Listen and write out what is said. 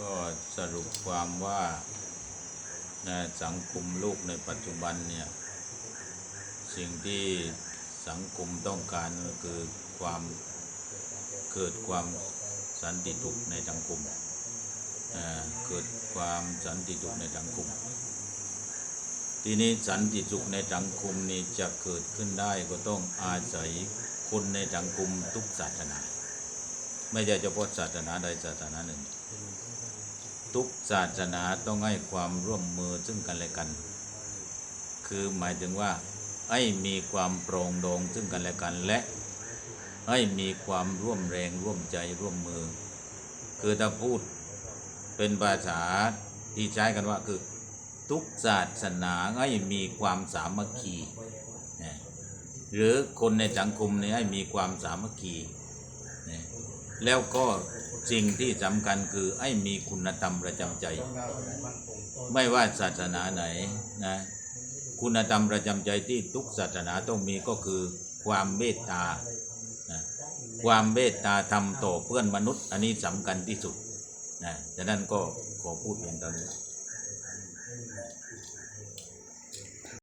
ก็สรุปความว่าในสังคมโลกในปัจจุบันเนี่ย สิ่งที่สังคมต้องการก็คือความเกิดความสันติสุขในสังคมเกิดความสันติสุขในสังคม ทีนี้สันติสุขในสังคมนี้จะเกิดขึ้นได้ก็ต้องอาศัยคนในสังคมทุกศาสนา ไม่ใช่เฉพาะศาสนาใดศาสนาหนึ่ง ทุกศาสนาต้องให้ความร่วมมือซึ่งกันและกัน คือหมายถึงว่าให้มีความโปรองดองซึ่งกันและกันและให้มีความร่วมแรงร่วมใจร่วมมือ คือถ้าพูดเป็นภาษาที่ใช้กันว่าคือทุกศาสนาให้มีความสามัคคีหรือคนในสังคมเนี่ยให้มีความสามัคคี แล้วก็สิ่งที่สำคัญคือให้มีคุณธรรมประจำใจ ไม่ว่าศาสนาไหนนะคุณธรรมประจำใจที่ทุกศาสนาต้องมีก็คือความเมตตานะความเมตตาทำต่อเพื่อนมนุษย์ อันนี้สำคัญที่สุดนะฉะนั้นก็ขอพูดเพียงเท่านี้